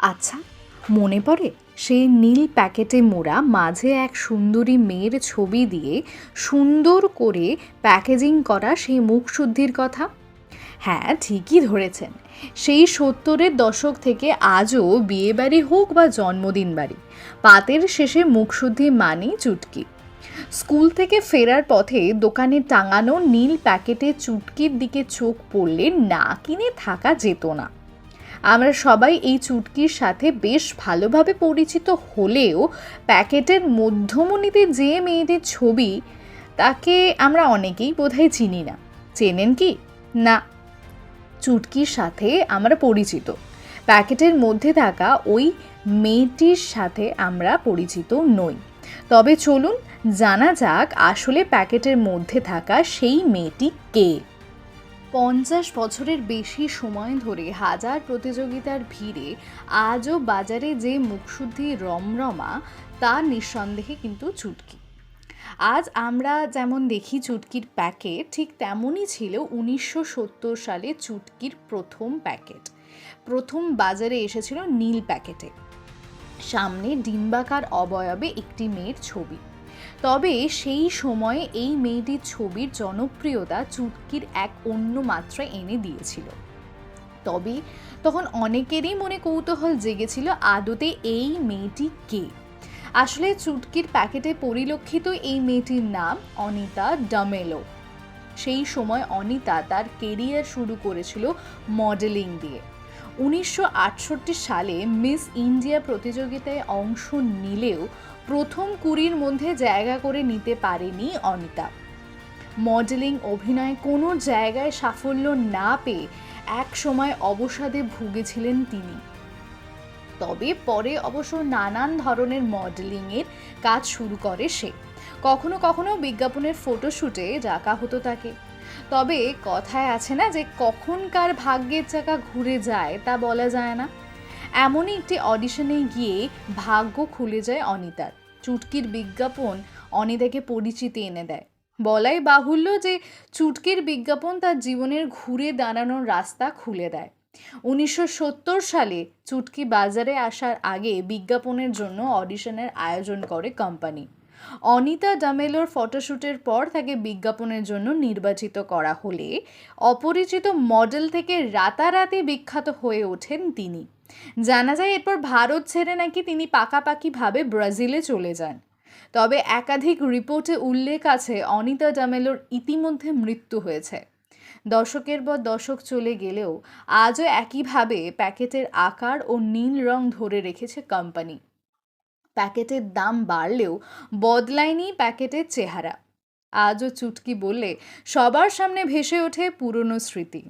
আচ্ছা মনে পড়ে? সেই নীল প্যাকেটে মোড়া মাঝে এক সুন্দরী মেয়ের ছবি দিয়ে সুন্দর করে প্যাকেজিং করা সেই মুখশুদ্ধির কথা? হ্যাঁ ঠিকই ধরেছেন। সেই সত্তরের দশক থেকে আজও বিয়েবাড়ি হোক বা জন্মদিন বাড়ি, পাতের শেষে মুখশুদ্ধি মানেই চুটকি। স্কুল থেকে ফেরার পথে দোকানে টাঙানো নীল প্যাকেটে চুটকির দিকে চোখ পড়লে না কিনে থাকা যেত না। আমরা সবাই এই চুটকির সাথে বেশ ভালোভাবে পরিচিত হলেও প্যাকেটের মধ্যমণিতে যে মেয়েটির ছবি, তাকে আমরা অনেকেই বোধহয় চিনি না। চেনেন কি? না। চুটকির সাথে আমরা পরিচিত। প্যাকেটের মধ্যে থাকা ওই মেয়েটির সাথে আমরা পরিচিত নই। তবে চলুন জানা যাক আসলে প্যাকেটের মধ্যে থাকা সেই মেয়েটি কে। পঞ্চাশ বছরের বেশি সময় ধরে হাজার প্রতিযোগিতার ভিড়ে আজও বাজারে যে মুখশুদ্ধি রমরমা, তা নিঃসন্দেহে কিন্তু চুটকি। আজ আমরা যেমন দেখি চুটকির প্যাকেট, ঠিক তেমনই ছিল উনিশশো সত্তর সালে চুটকির প্রথম প্যাকেট। প্রথম বাজারে এসেছিল নীল প্যাকেটে। সামনে ডিম্বাকার অবয়বে একটি মেয়ের ছবি। তবে সেই সময়ে এই মেয়েটির ছবির জনপ্রিয়তা চুটকির এক অন্য মাত্রায় এনে দিয়েছিল। তবে তখন অনেকেরই মনে কৌতূহল জেগেছিল আদতে এই মেয়েটি কে? আসলে চুটকির প্যাকেটে পরিলক্ষিত এই মেয়েটির নাম অনিতা ডামেলো। সেই সময় অনিতা তার কেরিয়ার শুরু করেছিল মডেলিং দিয়ে। উনিশশো আটষট্টি সালে মিস ইন্ডিয়া প্রতিযোগিতায় অংশ নিলেও প্রথম কুড়ির মধ্যে জায়গা করে নিতে পারেনি অনিতা। মডেলিং অভিনয় কোনো জায়গায় সাফল্য না পেয়ে এক সময় অবসাদে ভুগেছিলেন তিনি। তবে পরে অবশ্য নানান ধরনের মডেলিংয়ের কাজ শুরু করে সে। কখনো কখনো বিজ্ঞাপনের ফটোশ্যুটে ডাকা হতো তাকে। তবে কথায় আছে না যে কখনকার ভাগ্যের চাকা ঘুরে যায়, তা বলা যায় না। এমনই একটি অডিশনে গিয়ে ভাগ্য খুলে যায় অনিতার। চুটকির বিজ্ঞাপন অনিতাকে পরিচিতি এনে দেয়। বলাই বাহুল্য যে চুটকির বিজ্ঞাপন তার জীবনের ঘুরে দাঁড়ানোর রাস্তা খুলে দেয়। উনিশশো সত্তর সালে চুটকি বাজারে আসার আগে বিজ্ঞাপনের জন্য অডিশনের আয়োজন করে কোম্পানি। অনিতা ডামেলোর ফটোশ্যুটের পর তাকে বিজ্ঞাপনের জন্য নির্বাচিত করা হলে অপরিচিত মডেল থেকে রাতারাতি বিখ্যাত হয়ে ওঠেন তিনি। জানা যায় এরপর ভারত ছেড়ে নাকি তিনি পাকাপাকিভাবে ব্রাজিলে চলে যান। তবে একাধিক রিপোর্টে উল্লেখ আছে অনিতা ডামেলোর ইতিমধ্যে মৃত্যু হয়েছে। দশকের পর দশক চলে গেলেও আজও একইভাবে প্যাকেটের আকার ও নীল রং ধরে রেখেছে কোম্পানি। প্যাকেটের দাম বাড়লেও বদলায়নি প্যাকেটের চেহারা। আজও চুটকি বললে সবার সামনে ভেসে ওঠে পুরনো স্মৃতি।